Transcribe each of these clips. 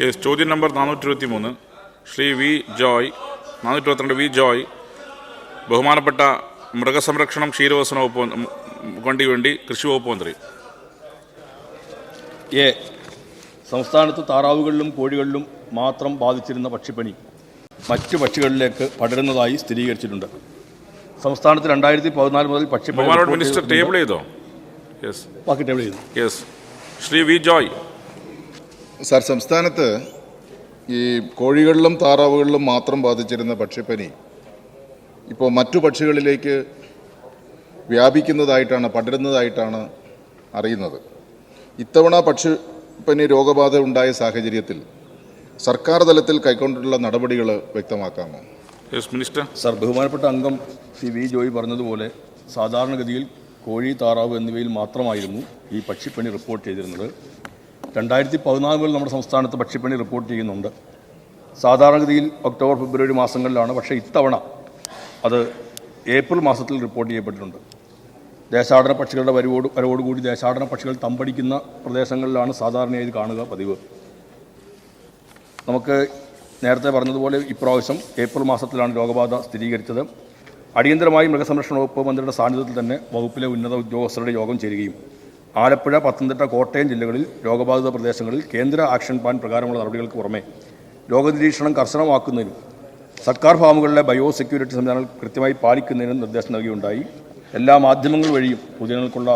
Yes ചോദ്യം number നാനൂറ്റി ഇരുപത്തി മൂന്ന് ശ്രീ വി ജോയ് നാനൂറ്റി ഇരുപത്തിരണ്ട് വി ജോയ്. ബഹുമാനപ്പെട്ട മൃഗസംരക്ഷണം ക്ഷീരവസന വകുപ്പ് വണ്ടി വേണ്ടി കൃഷി വകുപ്പ് മന്ത്രി. എ സംസ്ഥാനത്ത് താറാവുകളിലും കോഴികളിലും മാത്രം ബാധിച്ചിരുന്ന പക്ഷിപ്പനി മറ്റു പക്ഷികളിലേക്ക് പടരുന്നതായി സ്ഥിരീകരിച്ചിട്ടുണ്ട്. സംസ്ഥാനത്ത് രണ്ടായിരത്തി പതിനാല് മുതൽ പക്ഷിപ്പനി മിനിസ്റ്റർ ടേബിൾ ചെയ്തോ? യെസ് ബാക്കി ടേബിൾ ചെയ്തു. Yes Shri V Joy. Sir സംസ്ഥാനത്ത് ഈ കോഴികളിലും താറാവുകളിലും മാത്രം ബാധിച്ചിരുന്ന പക്ഷിപ്പനി ഇപ്പോൾ മറ്റു പക്ഷികളിലേക്ക് വ്യാപിക്കുന്നതായിട്ടാണ് പടരുന്നതായിട്ടാണ് അറിയുന്നത്. ഇത്തവണ പക്ഷിപ്പനി രോഗബാധ ഉണ്ടായ സാഹചര്യത്തിൽ സർക്കാർ തലത്തിൽ കൈക്കൊണ്ടിട്ടുള്ള നടപടികൾ വ്യക്തമാക്കാമോ? യെസ് മിനിസ്റ്റർ സർ ബഹുമാനപ്പെട്ട അംഗം സി വി ജോയി പറഞ്ഞതുപോലെ സാധാരണഗതിയിൽ കോഴി താറാവ് എന്നിവയിൽ മാത്രമായിരുന്നു ഈ പക്ഷിപ്പനി റിപ്പോർട്ട് ചെയ്തിരുന്നത്. രണ്ടായിരത്തി പതിനാല് മുതൽ നമ്മുടെ സംസ്ഥാനത്ത് പക്ഷിപ്പണി റിപ്പോർട്ട് ചെയ്യുന്നുണ്ട്. സാധാരണഗതിയിൽ ഒക്ടോബർ ഫെബ്രുവരി മാസങ്ങളിലാണ്. പക്ഷേ ഇത്തവണ അത് ഏപ്രിൽ മാസത്തിൽ റിപ്പോർട്ട് ചെയ്യപ്പെട്ടിട്ടുണ്ട്. ദേശാടന പക്ഷികളുടെ വരവോട് വരവോടുകൂടി ദേശാടന പക്ഷികൾ തമ്പടിക്കുന്ന പ്രദേശങ്ങളിലാണ് സാധാരണയായി ഇത് കാണുക പതിവ്. നമുക്ക് നേരത്തെ പറഞ്ഞതുപോലെ ഇപ്രാവശ്യം ഏപ്രിൽ മാസത്തിലാണ് രോഗബാധ സ്ഥിരീകരിച്ചത്. അടിയന്തരമായി മൃഗസംരക്ഷണ വകുപ്പ് മന്ത്രിയുടെ സാന്നിധ്യത്തിൽ തന്നെ വകുപ്പിലെ ഉന്നത ഉദ്യോഗസ്ഥരുടെ യോഗം ചേരുകയും ആലപ്പുഴ പത്തനംതിട്ട കോട്ടയം ജില്ലകളിൽ രോഗബാധിത പ്രദേശങ്ങളിൽ കേന്ദ്ര ആക്ഷൻ പ്ലാൻ പ്രകാരമുള്ള നടപടികൾക്ക് പുറമെ രോഗനിരീക്ഷണം കർശനമാക്കുന്നതിനും സർക്കാർ ഫാമുകളിലെ ബയോ സെക്യൂരിറ്റി സംവിധാനങ്ങൾ കൃത്യമായി പാലിക്കുന്നതിനും നിർദ്ദേശം നൽകിയുണ്ടായി. എല്ലാ മാധ്യമങ്ങൾ വഴിയും പൊതുജനങ്ങൾക്കുള്ള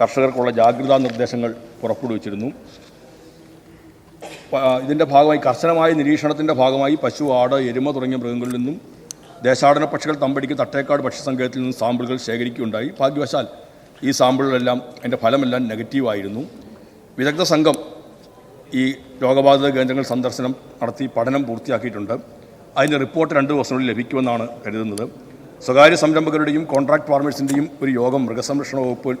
കർഷകർക്കുള്ള ജാഗ്രതാ നിർദ്ദേശങ്ങൾ പുറപ്പെടുവിച്ചിരുന്നു. ഇതിന്റെ ഭാഗമായി കർശനമായ നിരീക്ഷണത്തിന്റെ ഭാഗമായി പശു ആട് എരുമ തുടങ്ങിയ മൃഗങ്ങളിൽ നിന്നും ദേശാടന പക്ഷികൾ തമ്പടിക്ക് തട്ടേക്കാട് പക്ഷി സങ്കേതത്തിൽ നിന്നും സാമ്പിളുകൾ ശേഖരിക്കുകയുണ്ടായി. ഭാഗ്യവശാൽ ഈ സാമ്പിളുകളെല്ലാം അതിന്റെ ഫലമെല്ലാം നെഗറ്റീവായിരുന്നു. വിദഗ്ധ സംഘം ഈ രോഗബാധിത കേന്ദ്രങ്ങൾ സന്ദർശനം നടത്തി പഠനം പൂർത്തിയാക്കിയിട്ടുണ്ട്. അതിന്റെ റിപ്പോർട്ട് രണ്ട് ദിവസങ്ങളിൽ ലഭിക്കുമെന്നാണ് കരുതുന്നത്. സ്വകാര്യ സംരംഭകരുടെയും കോൺട്രാക്ട് ഫാർമേഴ്സിന്റെയും ഒരു യോഗം മൃഗസംരക്ഷണ വകുപ്പ്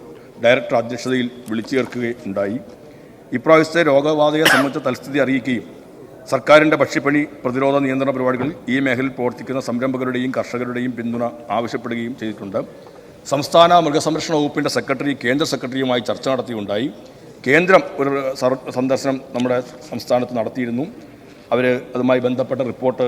ഡയറക്ടർ അധ്യക്ഷതയിൽ വിളിച്ചു ചേർക്കുകയുണ്ടായി ഇപ്രാവശ്യത്തെ രോഗബാധയെ സംബന്ധിച്ച തൽസ്ഥിതി അറിയിക്കുകയും സർക്കാരിന്റെ ഭക്ഷ്യപ്പണി പ്രതിരോധ നിയന്ത്രണ പരിപാടികളിൽ ഈ മേഖലയിൽ പ്രവർത്തിക്കുന്ന സംരംഭകരുടെയും കർഷകരുടെയും പിന്തുണ ആവശ്യപ്പെടുകയും ചെയ്തിട്ടുണ്ട്. സംസ്ഥാന മൃഗസംരക്ഷണ വകുപ്പിന്റെ സെക്രട്ടറി കേന്ദ്ര സെക്രട്ടറിയുമായി ചർച്ച നടത്തിയുണ്ടായി. കേന്ദ്രം ഒരു സന്ദർശനം നമ്മുടെ സംസ്ഥാനത്ത് നടത്തിയിരുന്നു. അവർ അതുമായി ബന്ധപ്പെട്ട റിപ്പോർട്ട്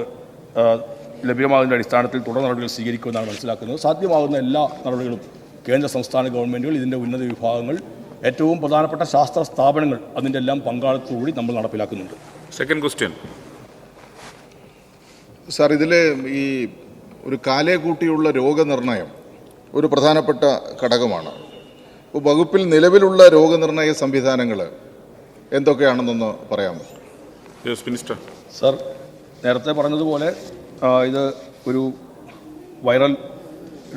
ലഭ്യമാകുന്ന അടിസ്ഥാനത്തിൽ തുടർ നടപടികൾ സ്വീകരിക്കുമെന്നാണ് മനസ്സിലാക്കുന്നത്. സാധ്യമാകുന്ന എല്ലാ നടപടികളും കേന്ദ്ര സംസ്ഥാന ഗവൺമെന്റുകൾ ഇതിന്റെ ഉന്നത വിഭാഗങ്ങൾ ഏറ്റവും പ്രധാനപ്പെട്ട ശാസ്ത്ര സ്ഥാപനങ്ങൾ അതിന്റെ എല്ലാം പങ്കാളിത്തോടുകൂടി നമ്മൾ നടപ്പിലാക്കുന്നുണ്ട്. സെക്കൻഡ് ക്വസ്റ്റ്യൻ സാർ ഇതിൽ ഈ ഒരു കാലേ കൂട്ടിയുള്ള രോഗനിർണയം ഒരു പ്രധാനപ്പെട്ട ഘടകമാണ്. ഇപ്പോൾ വകുപ്പിൽ നിലവിലുള്ള രോഗനിർണയ സംവിധാനങ്ങൾ എന്തൊക്കെയാണെന്നൊന്ന് പറയാമോ? യെസ് മിനിസ്റ്റർ സർ നേരത്തെ പറഞ്ഞതുപോലെ ഇത് ഒരു വൈറൽ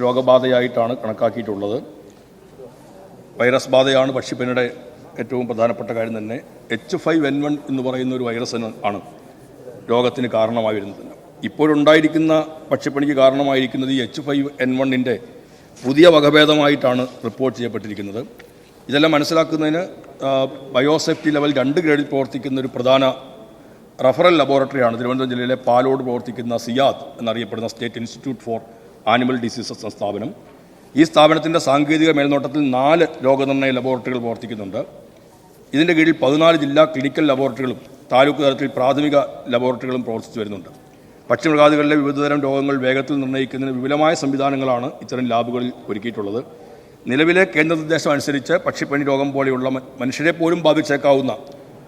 രോഗബാധയായിട്ടാണ് കണക്കാക്കിയിട്ടുള്ളത്. വൈറസ് ബാധയാണ് പക്ഷിപ്പനിയുടെ ഏറ്റവും പ്രധാനപ്പെട്ട കാര്യം തന്നെ. എച്ച് ഫൈവ് എൻ വൺ എന്ന് പറയുന്ന ഒരു വൈറസ് ആണ് രോഗത്തിന് കാരണമായിരുന്നത്. ഇപ്പോഴുണ്ടായിരിക്കുന്ന പക്ഷിപ്പനിക്ക് കാരണമായിരിക്കുന്നത് ഈ എച്ച് ഫൈവ് എൻ വണ്ണിന്റെ പുതിയ വകഭേദമായിട്ടാണ് റിപ്പോർട്ട് ചെയ്യപ്പെട്ടിരിക്കുന്നത്. ഇതെല്ലാം മനസ്സിലാക്കുന്നതിന് ബയോസേഫ്റ്റി ലെവൽ രണ്ട് ഗ്രേഡിൽ പ്രവർത്തിക്കുന്ന ഒരു പ്രധാന റഫറൽ ലബോറട്ടറിയാണ് തിരുവനന്തപുരം ജില്ലയിലെ പാലോട് പ്രവർത്തിക്കുന്ന സിയാദ് എന്നറിയപ്പെടുന്ന state institute for animal diseases സ്ഥാപനം. ഈ സ്ഥാപനത്തിന്റെ സാങ്കേതിക മേൽനോട്ടത്തിൽ നാല് രോഗനിർണയ ലബോറട്ടറികൾ പ്രവർത്തിക്കുന്നുണ്ട്. ഇതിന്റെ കീഴിൽ പതിനാല് ജില്ലാ ക്ലിനിക്കൽ ലബോറട്ടറികളും താലൂക്ക് തലത്തിൽ പ്രാഥമിക ലബോറട്ടറികളും പ്രവർത്തിച്ചു വരുന്നുണ്ട്. പക്ഷിമൃഗാദികളിലെ വിവിധതരം രോഗങ്ങൾ വേഗത്തിൽ നിർണയിക്കുന്നതിന് വിപുലമായ സംവിധാനങ്ങളാണ് ഇത്തരം ലാബുകളിൽ ഒരുക്കിയിട്ടുള്ളത്. നിലവിലെ കേന്ദ്ര നിർദ്ദേശം അനുസരിച്ച് പക്ഷിപ്പനി രോഗം പോലെയുള്ള മനുഷ്യരെ പോലും ബാധിച്ചേക്കാവുന്ന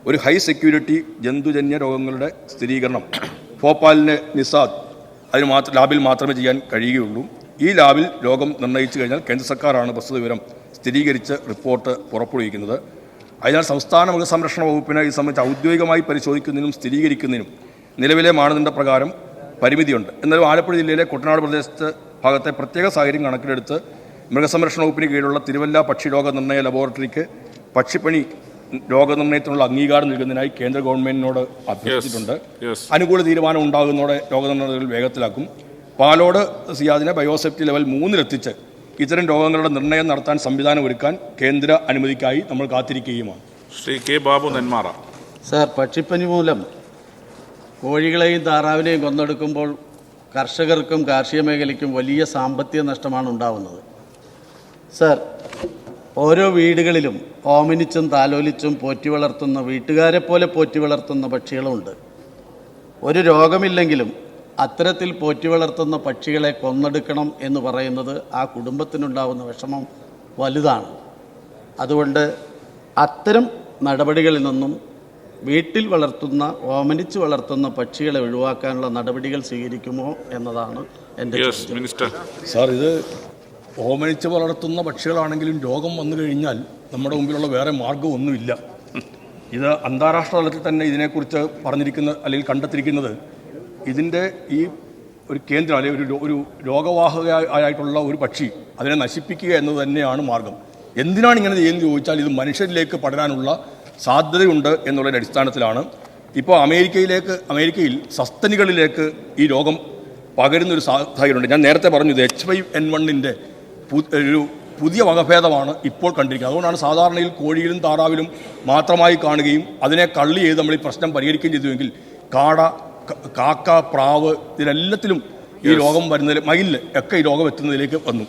ഒരു ഹൈ സെക്യൂരിറ്റി ജന്തുജന്യ രോഗങ്ങളുടെ സ്ഥിരീകരണം ഭോപ്പാലിന് നിസാദ് അതിന് മാത്രം ലാബിൽ മാത്രമേ ചെയ്യാൻ കഴിയുകയുള്ളൂ. ഈ ലാബിൽ രോഗം നിർണയിച്ചു കഴിഞ്ഞാൽ കേന്ദ്ര സർക്കാരാണ് പ്രസ്തുത വിവരം സ്ഥിരീകരിച്ച് റിപ്പോർട്ട് പുറപ്പെടുവിക്കുന്നത്. അതിനാൽ സംസ്ഥാന മൃഗസംരക്ഷണ വകുപ്പിനെ ഇത് സംബന്ധിച്ച് ഔദ്യോഗികമായി പരിശോധിക്കുന്നതിനും സ്ഥിരീകരിക്കുന്നതിനും നിലവിലെ മാനദണ്ഡ പ്രകാരം പരിമിതിയുണ്ട്. എന്നാലും ആലപ്പുഴ ജില്ലയിലെ കുട്ടനാട് പ്രദേശത്ത് ഭാഗത്തെ പ്രത്യേക സാഹചര്യം കണക്കിലെടുത്ത് മൃഗസംരക്ഷണ വകുപ്പിന് കീഴിലുള്ള തിരുവല്ല പക്ഷിരോഗ നിർണയ ലബോറട്ടറിക്ക് പക്ഷിപ്പണി രോഗനിർണയത്തിനുള്ള അംഗീകാരം നൽകുന്നതിനായി കേന്ദ്ര ഗവൺമെന്റിനോട് അഭ്യർത്ഥിച്ചിട്ടുണ്ട്. അനുകൂല തീരുമാനം ഉണ്ടാകുന്നതോടെ രോഗനിർണയങ്ങൾ വേഗത്തിലാക്കും. പാലോട് സിയാദിനെ ബയോസെഫ്റ്റി ലെവൽ മൂന്നിലെത്തിച്ച് ഇത്തരം രോഗങ്ങളുടെ നിർണയം നടത്താൻ സംവിധാനം ഒരുക്കാൻ കേന്ദ്ര അനുമതിക്കായി നമ്മൾ കാത്തിരിക്കുകയുമാണ്. ശ്രീ കെ ബാബു നെന്മാറ. സാർ പക്ഷിപ്പനി മൂലം കോഴികളെയും താറാവിനെയും കൊന്നെടുക്കുമ്പോൾ കർഷകർക്കും കാർഷിക മേഖലയ്ക്കും വലിയ സാമ്പത്തിക നഷ്ടമാണ് ഉണ്ടാവുന്നത്. സർ ഓരോ വീടുകളിലും ഓമനിച്ചും താലോലിച്ചും പോറ്റി വളർത്തുന്ന വീട്ടുകാരെ പോലെ പോറ്റി വളർത്തുന്ന പക്ഷികളുമുണ്ട് ഒരു രോഗമില്ലെങ്കിലും അത്തരത്തിൽ പോറ്റി വളർത്തുന്ന പക്ഷികളെ കൊന്നെടുക്കണം എന്ന് പറയുന്നത് ആ കുടുംബത്തിനുണ്ടാവുന്ന വിഷമം വലുതാണ്. അതുകൊണ്ട് അത്തരം നടപടികളിൽ നിന്നും വീട്ടിൽ വളർത്തുന്ന ഓമനിച്ച് വളർത്തുന്ന പക്ഷികളെ ഒഴിവാക്കാനുള്ള നടപടികൾ സ്വീകരിക്കുമോ എന്നതാണ് എന്റെ യെസ് മിനിസ്റ്റർ സാർ ഇത് ഓമനിച്ച് വളർത്തുന്ന പക്ഷികളാണെങ്കിലും രോഗം വന്നു കഴിഞ്ഞാൽ നമ്മുടെ മുമ്പിലുള്ള വേറെ മാർഗമൊന്നുമില്ല. ഇത് അന്താരാഷ്ട്ര തലത്തിൽ തന്നെ ഇതിനെക്കുറിച്ച് പറഞ്ഞിരിക്കുന്ന അല്ലെങ്കിൽ കണ്ടെത്തിയിരിക്കുന്നത് ഇതിന്റെ ഈ ഒരു കേന്ദ്രം അല്ലെങ്കിൽ ഒരു ഒരു ഒരു രോഗവാഹകയായിട്ടുള്ള ഒരു പക്ഷി അതിനെ നശിപ്പിക്കുക എന്നത് തന്നെയാണ് മാർഗം. എന്തിനാണ് ഇങ്ങനെ ചെയ്യുന്നത് ചോദിച്ചാൽ ഇത് മനുഷ്യരിലേക്ക് പടരാനുള്ള സാധ്യതയുണ്ട് എന്നുള്ളതിന്റെ അടിസ്ഥാനത്തിലാണ് ഇപ്പോൾ അമേരിക്കയിലേക്ക് അമേരിക്കയിൽ സസ്തനികളിലേക്ക് ഈ രോഗം പകരുന്നൊരു സാഹചര്യമുണ്ട്. ഞാൻ നേരത്തെ പറഞ്ഞു ഇത് എച്ച് ഫൈവ് എൻ വണ്ണിന്റെ ഒരു പുതിയ വകഭേദമാണ് ഇപ്പോൾ കണ്ടിരിക്കുന്നത്. അതുകൊണ്ടാണ് സാധാരണയിൽ കോഴിയിലും താറാവിലും മാത്രമായി കാണുകയും അതിനെ കള്ളി ചെയ്ത് നമ്മൾ ഈ പ്രശ്നം പരിഹരിക്കുകയും ചെയ്തുവെങ്കിൽ കാട കാക്ക പ്രാവ് ഇതിലെല്ലാത്തിലും ഈ രോഗം വരുന്നതിൽ മയിലിൽ ഒക്കെ ഈ രോഗം എത്തുന്നതിലേക്ക് വന്നു.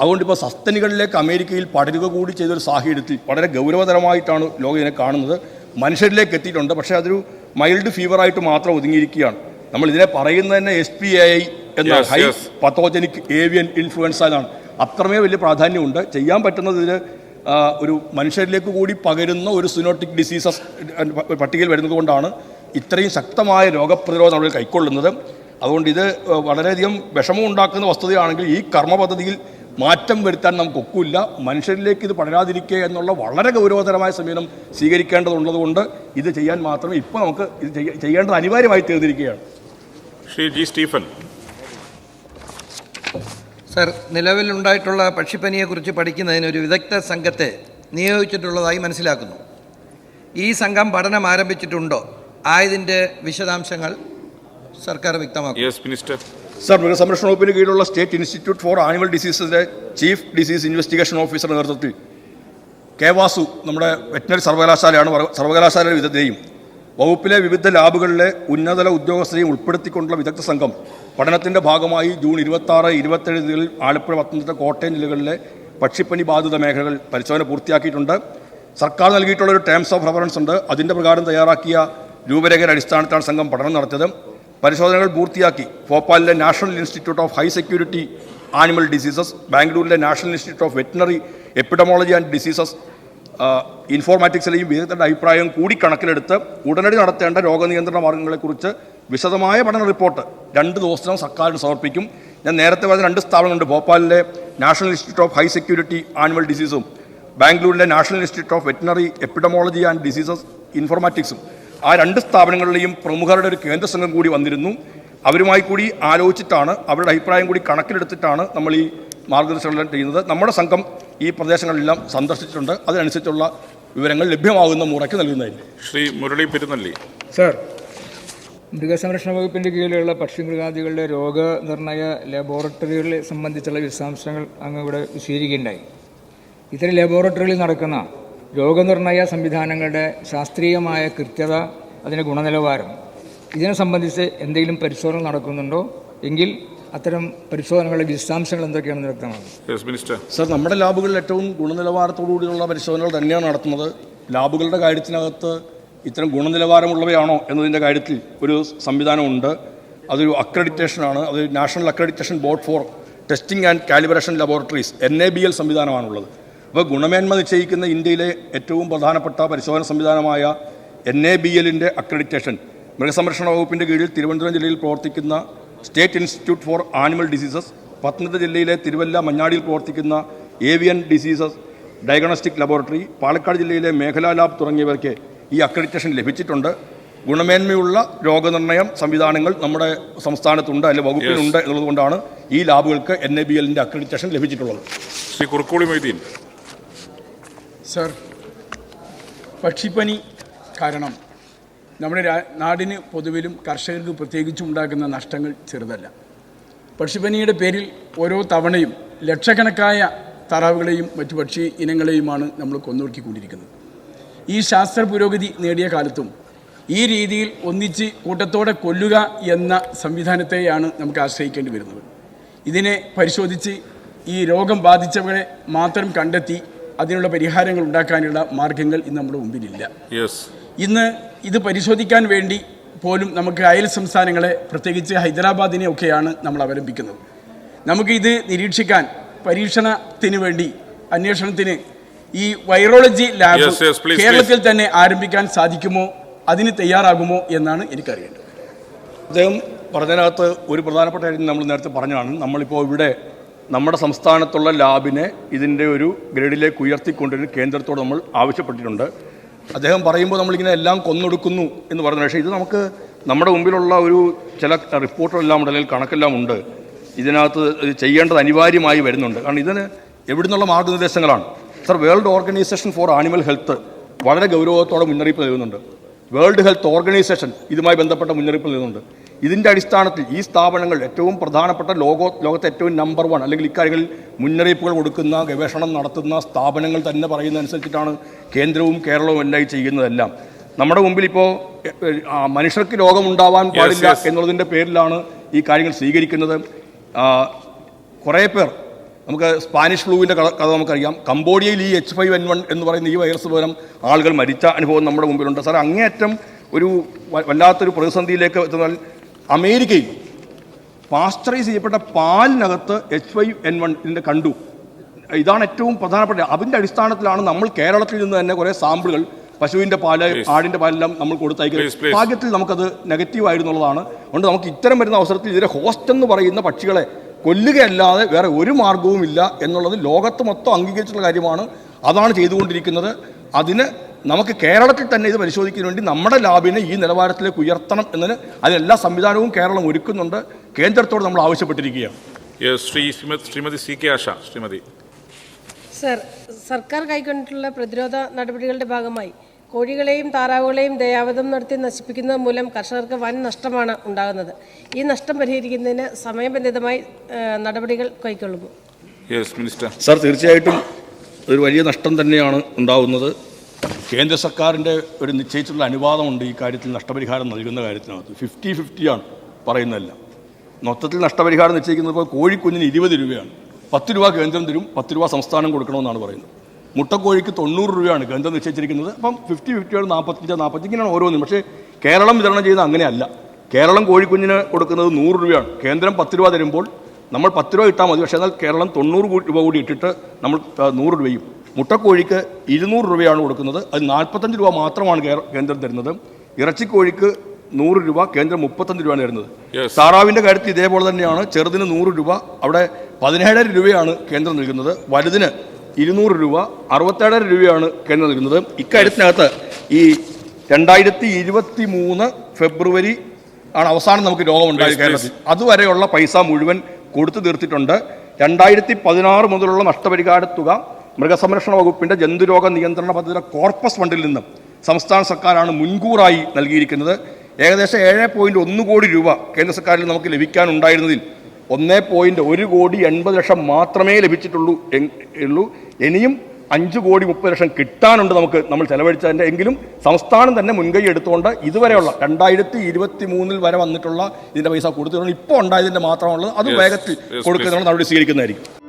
അതുകൊണ്ട് ഇപ്പോൾ സസ്തനികളിലേക്ക് അമേരിക്കയിൽ പടരുക കൂടി ചെയ്തൊരു സാഹചര്യത്തിൽ വളരെ ഗൗരവതരമായിട്ടാണ് ലോകം ഇതിനെ കാണുന്നത്. മനുഷ്യരിലേക്ക് എത്തിയിട്ടുണ്ട്. പക്ഷേ അതൊരു മൈൽഡ് ഫീവറായിട്ട് മാത്രം ഒതുങ്ങിയിരിക്കുകയാണ്. നമ്മൾ ഇതിനെ പറയുന്നത് തന്നെ എസ് പി ഐ എന്ന ഹൈ. പത്തോജനിക് ഏവിയൻ ഇൻഫ്ലുവൻസ എന്നാണ് അത്രമേ വലിയ പ്രാധാന്യമുണ്ട്. ചെയ്യാൻ പറ്റുന്നത് ഇതിൽ ഒരു മനുഷ്യരിലേക്ക് കൂടി പകരുന്ന ഒരു സുനോട്ടിക് ഡിസീസസ് പട്ടികയിൽ വരുന്നത് കൊണ്ടാണ് ഇത്രയും ശക്തമായ രോഗപ്രതിരോധം അവർ കൈക്കൊള്ളുന്നത്. അതുകൊണ്ട് ഇത് വളരെയധികം വിഷമം ഉണ്ടാക്കുന്ന വസ്തുതയാണെങ്കിൽ ഈ കർമ്മ പദ്ധതിയിൽ മാറ്റം വരുത്താൻ നമുക്ക് ഒക്കില്ല. മനുഷ്യരിലേക്ക് ഇത് പടരാതിരിക്കുക എന്നുള്ള വളരെ ഗൗരവതരമായ സമീപനം സ്വീകരിക്കേണ്ടതുള്ളതുകൊണ്ട് ഇത് ചെയ്യാൻ മാത്രമേ ഇപ്പോൾ നമുക്ക് ഇത് ചെയ്യേണ്ടത് അനിവാര്യമായി തീർന്നിരിക്കുകയാണ്. Shri G Stephen. സർ നിലവിലുണ്ടായിട്ടുള്ള പക്ഷിപ്പനിയെക്കുറിച്ച് പഠിക്കുന്നതിന് ഒരു വിദഗ്ധ സംഘത്തെ നിയോഗിച്ചിട്ടുള്ളതായി മനസ്സിലാക്കുന്നു. ഈ സംഘം പഠനം ആരംഭിച്ചിട്ടുണ്ടോ? ആയതിന്റെ വിശദാംശങ്ങൾ സർക്കാർ വ്യക്തമാക്കും. യെസ് മിനിസ്റ്റർ സർ മൃഗസംരക്ഷണ വകുപ്പിന് കീഴിലുള്ള സ്റ്റേറ്റ് ഇൻസ്റ്റിറ്റ്യൂട്ട് ഫോർ ആനിമൽ ഡിസീസിന്റെ ചീഫ് ഡിസീസ് ഇൻവെസ്റ്റിഗേഷൻ ഓഫീസറുടെ നേതൃത്വത്തിൽ കെ വാസു നമ്മുടെ വെറ്റിനറി സർവകലാശാലയാണ് സർവകലാശാലയുടെ വിദഗ്ധയും വകുപ്പിലെ വിവിധ ലാബുകളിലെ ഉന്നതല ഉദ്യോഗസ്ഥരെയും ഉൾപ്പെടുത്തിക്കൊണ്ടുള്ള വിദഗ്ധ സംഘം പഠനത്തിന്റെ ഭാഗമായി ജൂൺ ഇരുപത്തി ആറ് ഇരുപത്തേഴ് തീയതികളിൽ ആലപ്പുഴ പത്തനംതിട്ട കോട്ടയം ജില്ലകളിലെ പക്ഷിപ്പനി ബാധിത മേഖലകൾ പരിശോധന പൂർത്തിയാക്കിയിട്ടുണ്ട്. സർക്കാർ നൽകിയിട്ടുള്ള ഒരു ടേംസ് ഓഫ് റെഫറൻസ് ഉണ്ട്. അതിന്റെ പ്രകാരം തയ്യാറാക്കിയ രൂപരേഖയുടെ അടിസ്ഥാനത്തിലാണ് സംഘം പഠനം നടത്തിയത്. പരിശോധനകൾ പൂർത്തിയാക്കി ഭോപ്പാലിലെ national institute of high security animal diseases ബാംഗ്ലൂരിലെ national institute of veterinary epidemiology and diseases ഇൻഫോർമാറ്റിക്സിലെയും വിദഗ്ധരുടെ അഭിപ്രായം കൂടി കണക്കിലെടുത്ത് ഉടനടി നടത്തേണ്ട രോഗനിയന്ത്രണ മാർഗങ്ങളെക്കുറിച്ച് വിശദമായ പഠന റിപ്പോർട്ട് രണ്ട് ദിവസത്തിനും സർക്കാരിന് സമർപ്പിക്കും. ഞാൻ നേരത്തെ പറഞ്ഞ രണ്ട് സ്ഥാപനങ്ങളുണ്ട്. ഭോപ്പാലിലെ national institute of high security animal ഡിസീസും ബാംഗ്ലൂരിലെ national institute of veterinary epidemiology and diseases ഇൻഫോർമാറ്റിക്സും. ആ രണ്ട് സ്ഥാപനങ്ങളിലെയും പ്രമുഖരുടെ ഒരു കേന്ദ്ര സംഘം കൂടി വന്നിരുന്നു. അവരുമായി കൂടി ആലോചിച്ചിട്ടാണ് അവരുടെ അഭിപ്രായം കൂടി കണക്കിലെടുത്തിട്ടാണ് നമ്മൾ ഈ മാർഗദർശനം ചെയ്യുന്നത്. നമ്മുടെ സംഘം ഈ പ്രദേശങ്ങളെല്ലാം സന്ദർശിച്ചിട്ടുണ്ട്. അതിനനുസരിച്ചുള്ള വിവരങ്ങൾ ലഭ്യമാകുന്ന മുറയ്ക്ക് നൽകുന്നതായിരിക്കും. ശ്രീ മുരളി പെരുന്നല്ലി സർ മൃഗസംരക്ഷണ വകുപ്പിന്റെ കീഴിലുള്ള പക്ഷിമൃഗാദികളുടെ രോഗനിർണയ ലബോറട്ടറികളെ സംബന്ധിച്ചുള്ള വിശദാംശങ്ങൾ അങ്ങ് ഇവിടെ വിശദീകരിക്കുകയുണ്ടായി. ഇത്തരം ലബോറട്ടറികളിൽ നടക്കുന്ന രോഗനിർണയ സംവിധാനങ്ങളുടെ ശാസ്ത്രീയമായ കൃത്യത അതിന്റെ ഗുണനിലവാരം ഇതിനെ സംബന്ധിച്ച് എന്തെങ്കിലും പരിശോധന നടക്കുന്നുണ്ടോ? എങ്കിൽ അത്തരം പരിശോധനകളുടെ വിശദാംശങ്ങൾ എന്തൊക്കെയാണെന്ന് വ്യക്തമാണ് സർ നമ്മുടെ ലാബുകളിൽ ഏറ്റവും ഗുണനിലവാരത്തോടുകൂടിയുള്ള പരിശോധനകൾ തന്നെയാണ് നടത്തുന്നത്. ലാബുകളുടെ കാര്യത്തിനകത്ത് ഇത്തരം ഗുണനിലവാരമുള്ളവയാണോ എന്നതിന്റെ കാര്യത്തിൽ ഒരു സംവിധാനമുണ്ട്. അതൊരു അക്രഡിറ്റേഷനാണ്. അത് national accreditation board for testing and calibration laboratories N A B L സംവിധാനമാണുള്ളത്. അപ്പോൾ ഗുണമേന്മ നിശ്ചയിക്കുന്ന ഇന്ത്യയിലെ ഏറ്റവും പ്രധാനപ്പെട്ട പരിശോധന സംവിധാനമായ എൻ എ ബി എല്ലിന്റെ അക്രഡിറ്റേഷൻ മൃഗസംരക്ഷണ വകുപ്പിന്റെ കീഴിൽ തിരുവനന്തപുരം ജില്ലയിൽ പ്രവർത്തിക്കുന്ന state institute for animal diseases Pathanamthitta ജില്ലയിലെ തിരുവല്ല മഞ്ഞാടിയിൽ പ്രവർത്തിക്കുന്ന avian diseases diagnostic laboratory Palakkad ജില്ലയിലെ മേഖലാ ലാബ് തുടങ്ങിയവർക്ക് ഈ അക്രഡിറ്റേഷൻ ലഭിച്ചിട്ടുണ്ട്. ഗുണമേന്മയുള്ള രോഗനിർണയം സംവിധാനങ്ങൾ നമ്മുടെ സംസ്ഥാനത്തുണ്ട് അല്ലെങ്കിൽ വകുപ്പിലുണ്ട് എന്നുള്ളതുകൊണ്ടാണ് ഈ ലാബുകൾക്ക് എൻ എ ബി എല്ലിന്റെ അക്രഡിറ്റേഷൻ ലഭിച്ചിട്ടുള്ളത്. ശ്രീ കുറുക്കോളി മൊയ്തീൻ സർ. പക്ഷിപ്പനി കാരണം നമ്മുടെ നാടിന് പൊതുവിലും കർഷകർക്ക് പ്രത്യേകിച്ചും ഉണ്ടാക്കുന്ന നഷ്ടങ്ങൾ ചെറുതല്ല. പക്ഷിപ്പനിയുടെ പേരിൽ ഓരോ തവണയും ലക്ഷക്കണക്കായ താറാവുകളെയും മറ്റു പക്ഷി ഇനങ്ങളെയുമാണ് നമ്മൾ കൊന്നൊടുക്കിക്കൊണ്ടിരിക്കുന്നത്. ഈ ശാസ്ത്ര പുരോഗതി നേടിയ കാലത്തും ഈ രീതിയിൽ ഒന്നിച്ച് കൂട്ടത്തോടെ കൊല്ലുക എന്ന സംവിധാനത്തെയാണ് നമുക്ക് ആശ്രയിക്കേണ്ടി വരുന്നത്. ഇതിനെ പരിശോധിച്ച് ഈ രോഗം ബാധിച്ചവരെ മാത്രം കണ്ടെത്തി അതിനുള്ള പരിഹാരങ്ങൾ ഉണ്ടാക്കാനുള്ള മാർഗങ്ങൾ ഇന്ന് നമ്മുടെ മുമ്പിലില്ല. യെസ് ഇന്ന് ഇത് പരിശോധിക്കാൻ വേണ്ടി പോലും നമുക്ക് അയൽ സംസ്ഥാനങ്ങളെ പ്രത്യേകിച്ച് ഹൈദരാബാദിനെ ഒക്കെയാണ് നമ്മൾ അവലംബിക്കുന്നത്. നമുക്ക് ഇത് നിരീക്ഷിക്കാൻ പരീക്ഷണത്തിന് വേണ്ടി അന്വേഷണത്തിന് ഈ virology lab Yes, yes, please, കേരളത്തിൽ തന്നെ ആരംഭിക്കാൻ സാധിക്കുമോ അതിന് തയ്യാറാകുമോ എന്നാണ് എനിക്കറിയേണ്ടത്. അദ്ദേഹം പറഞ്ഞതിനകത്ത് ഒരു പ്രധാനപ്പെട്ട കാര്യം നമ്മൾ നേരത്തെ പറഞ്ഞതാണ്. നമ്മളിപ്പോൾ ഇവിടെ നമ്മുടെ സംസ്ഥാനത്തുള്ള ലാബിനെ ഇതിന്റെ ഒരു ഗ്രേഡിലേക്ക് ഉയർത്തിക്കൊണ്ടുവരുന്ന കേന്ദ്രത്തോട് നമ്മൾ ആവശ്യപ്പെട്ടിട്ടുണ്ട്. അദ്ദേഹം പറയുമ്പോൾ നമ്മളിങ്ങനെ എല്ലാം കൊന്നൊടുക്കുന്നു എന്ന് പറയുന്നത് പക്ഷേ ഇത് നമുക്ക് നമ്മുടെ മുമ്പിലുള്ള ഒരു ചില റിപ്പോർട്ടുകളെല്ലാം ഉണ്ട് അല്ലെങ്കിൽ കണക്കെല്ലാം ഉണ്ട്. ഇതിനകത്ത് ചെയ്യേണ്ടത് അനിവാര്യമായി വരുന്നുണ്ട്. കാരണം ഇതിന് എവിടെ നിന്നുള്ള മാർഗനിർദ്ദേശങ്ങളാണ്. Sir world organisation for animal health വളരെ ഗൗരവത്തോടെ മുന്നറിയിപ്പ് നൽകുന്നുണ്ട്. വേൾഡ് ഹെൽത്ത് ഓർഗനൈസേഷൻ ഇതുമായി ബന്ധപ്പെട്ട മുന്നറിയിപ്പ് നൽകുന്നുണ്ട്. ഇതിന്റെ അടിസ്ഥാനത്തിൽ ഈ സ്ഥാപനങ്ങൾ ഏറ്റവും പ്രധാനപ്പെട്ട ലോകോ ലോകത്തെ ഏറ്റവും നമ്പർ വൺ അല്ലെങ്കിൽ ഇക്കാര്യങ്ങളിൽ മുന്നറിയിപ്പുകൾ കൊടുക്കുന്ന ഗവേഷണം നടത്തുന്ന സ്ഥാപനങ്ങൾ തന്നെ പറയുന്നതനുസരിച്ചിട്ടാണ് കേന്ദ്രവും കേരളവും എല്ലാം ചെയ്യുന്നതെല്ലാം. നമ്മുടെ മുമ്പിൽ ഇപ്പോൾ മനുഷ്യർക്ക് രോഗമുണ്ടാവാൻ പാടില്ല. എന്നുള്ളതിന്റെ പേരിലാണ് ഈ കാര്യങ്ങൾ സ്വീകരിക്കുന്നത്. കുറേ പേർ നമുക്ക് സ്പാനിഷ് ഫ്ലൂവിന്റെ കഥ നമുക്കറിയാം. കംബോഡിയയിൽ ഈ എച്ച് ഫൈവ് എൻ വൺ എന്ന് പറയുന്ന ഈ വൈറസ് മൂലം ആളുകൾ മരിച്ച അനുഭവം നമ്മുടെ മുമ്പിലുണ്ട്. സാർ അങ്ങേയറ്റം ഒരു വല്ലാത്തൊരു പ്രതിസന്ധിയിലേക്ക് എത്തുന്നാൽ അമേരിക്കയിൽ പാസ്റ്ററൈസ് ചെയ്യപ്പെട്ട പാലിനകത്ത് എച്ച് വൈ എൻ വൺ ഇതിന്റെ കണ്ടു. ഇതാണ് ഏറ്റവും പ്രധാനപ്പെട്ട അതിന്റെ അടിസ്ഥാനത്തിലാണ് നമ്മൾ കേരളത്തിൽ നിന്ന് തന്നെ കുറേ സാമ്പിളുകൾ പശുവിന്റെ പാൽ ആടിന്റെ പാലെല്ലാം നമ്മൾ കൊടുത്തയക്കുന്നത് ഭാഗ്യത്തിൽ നമുക്കത് നെഗറ്റീവ് ആയിരുന്നുള്ളതാണ്. അതുകൊണ്ട് നമുക്ക് ഇത്തരം വരുന്ന അവസരത്തിൽ ഇതിലെ ഹോസ്റ്റ് എന്ന് പറയുന്ന പക്ഷികളെ കൊല്ലുകയല്ലാതെ വേറെ ഒരു മാർഗവുമില്ല എന്നുള്ളത് ലോകത്ത് മൊത്തം അംഗീകരിച്ചിട്ടുള്ള കാര്യമാണ്. അതാണ് ചെയ്തുകൊണ്ടിരിക്കുന്നത്. അതിന് നമുക്ക് കേരളത്തിൽ തന്നെ ഇത് പരിശോധിക്കുന്നതിന് വേണ്ടി നമ്മുടെ ലാബിനെ ഈ നിലവാരത്തിലേക്ക് ഉയർത്തണം എന്നതിന് അതിനെല്ലാ സംവിധാനവും കേരളം ഒരുക്കുന്നുണ്ട്. കേന്ദ്രത്തോട് നമ്മൾ ആവശ്യപ്പെട്ടിരിക്കുകയാണ്. Yes Shri Shrimati Shrimati C K Asha Shrimati. Sir സർക്കാർ കൈക്കൊണ്ടിട്ടുള്ള പ്രതിരോധ നടപടികളുടെ ഭാഗമായി കോഴികളെയും താറാവുകളെയും ദയാവധം നടത്തി നശിപ്പിക്കുന്നത് മൂലം കർഷകർക്ക് വൻ നഷ്ടമാണ് ഉണ്ടാകുന്നത്. ഈ നഷ്ടം പരിഹരിക്കുന്നതിന് സമയബന്ധിതമായി നടപടികൾ കൈക്കൊള്ളുന്നു യെസ് മിനിസ്റ്റർ. സാർ തീർച്ചയായിട്ടും ഒരു വലിയ നഷ്ടം തന്നെയാണ് ഉണ്ടാവുന്നത്. കേന്ദ്ര സർക്കാരിന്റെ ഒരു നിശ്ചയിച്ചിട്ടുള്ള അനുവാദമുണ്ട് ഈ കാര്യത്തിൽ നഷ്ടപരിഹാരം നൽകുന്ന കാര്യത്തിനകത്ത്. ഫിഫ്റ്റി ഫിഫ്റ്റിയാണ് പറയുന്നതല്ല. മൊത്തത്തിൽ നഷ്ടപരിഹാരം നിശ്ചയിക്കുന്നത് ഇപ്പോൾ കോഴിക്കുഞ്ഞിന് ഇരുപത് രൂപയാണ്. പത്ത് രൂപ കേന്ദ്രം തരും പത്ത് രൂപ സംസ്ഥാനം കൊടുക്കണമെന്നാണ് പറയുന്നത്. മുട്ടക്കോഴിക്ക് തൊണ്ണൂറ് രൂപയാണ് കേന്ദ്രം നിശ്ചയിച്ചിരിക്കുന്നത്. അപ്പം ഫിഫ്റ്റി ഫിഫ്റ്റിയാണ് നാൽപ്പത്തഞ്ച് നാൽപ്പത്തി ഇങ്ങനെയാണ് ഓരോന്നും. പക്ഷേ കേരളം വിതരണം ചെയ്യുന്നത് അങ്ങനെയല്ല. കേരളം കോഴിക്കുഞ്ഞിന് കൊടുക്കുന്നത് നൂറ് രൂപയാണ്. കേന്ദ്രം പത്ത് രൂപ തരുമ്പോൾ നമ്മൾ പത്ത് രൂപ ഇട്ടാൽ മതി. പക്ഷേ എന്നാൽ കേരളം തൊണ്ണൂറ് രൂപ കൂടി ഇട്ടിട്ട് നമ്മൾ നൂറ് രൂപയും മുട്ടക്കോഴിക്ക് ഇരുന്നൂറ് രൂപയാണ് കൊടുക്കുന്നത്. അത് നാൽപ്പത്തഞ്ച് രൂപ മാത്രമാണ് കേന്ദ്രം തരുന്നത്. ഇറച്ചിക്കോഴിക്ക് നൂറ് രൂപ കേന്ദ്രം മുപ്പത്തഞ്ച് രൂപയാണ് തരുന്നത്. താറാവിന്റെ കാര്യത്തിൽ ഇതേപോലെ തന്നെയാണ്. ചെറുതിന് നൂറ് രൂപ അവിടെ പതിനേഴര രൂപയാണ് കേന്ദ്രം നൽകുന്നത്. വലുതിന് ഇരുന്നൂറ് രൂപ അറുപത്തേഴര രൂപയാണ് കേന്ദ്രം നൽകുന്നത്. ഇക്കാര്യത്തിനകത്ത് ഈ രണ്ടായിരത്തി ഇരുപത്തി മൂന്ന് ഫെബ്രുവരി ആണ് അവസാനം നമുക്ക് രോഗമുണ്ടായത് കേരളത്തിൽ. അതുവരെയുള്ള പൈസ മുഴുവൻ കൊടുത്തു തീർത്തിട്ടുണ്ട്. രണ്ടായിരത്തി പതിനാറ് മുതലുള്ള നഷ്ടപരിഹാര തുക മൃഗസംരക്ഷണ വകുപ്പിന്റെ ജന്തുരോഗ നിയന്ത്രണ പദ്ധതിയുടെ കോർപ്പസ് ഫണ്ടിൽ നിന്നും സംസ്ഥാന സർക്കാരാണ് മുൻകൂറായി നൽകിയിരിക്കുന്നത്. ഏകദേശം ഏഴ് പോയിന്റ് ഒന്ന് കോടി രൂപ കേന്ദ്ര സർക്കാരിൽ നമുക്ക് ലഭിക്കാനുണ്ടായിരുന്നതിൽ ഒന്ന് പോയിന്റ് ഒരു കോടി എൺപത് ലക്ഷം മാത്രമേ ലഭിച്ചിട്ടുള്ളൂ ഉള്ളൂ. ഇനിയും അഞ്ച് കോടി മുപ്പത് ലക്ഷം കിട്ടാനുണ്ട് നമുക്ക് നമ്മൾ ചെലവഴിച്ചതിന്റെ എങ്കിലും സംസ്ഥാനം തന്നെ മുൻകൈ എടുത്തുകൊണ്ട് ഇതുവരെയുള്ള രണ്ടായിരത്തി ഇരുപത്തി മൂന്നിൽ വരെ വന്നിട്ടുള്ള ഇതിന്റെ പൈസ കൊടുത്തിട്ടുണ്ട്. ഇപ്പോൾ ഉണ്ടായതിന്റെ മാത്രമുള്ളത് അത് വേഗത്തിൽ കൊടുക്കുന്നതിനുള്ള നടപടി സ്വീകരിക്കുന്നതായിരിക്കും.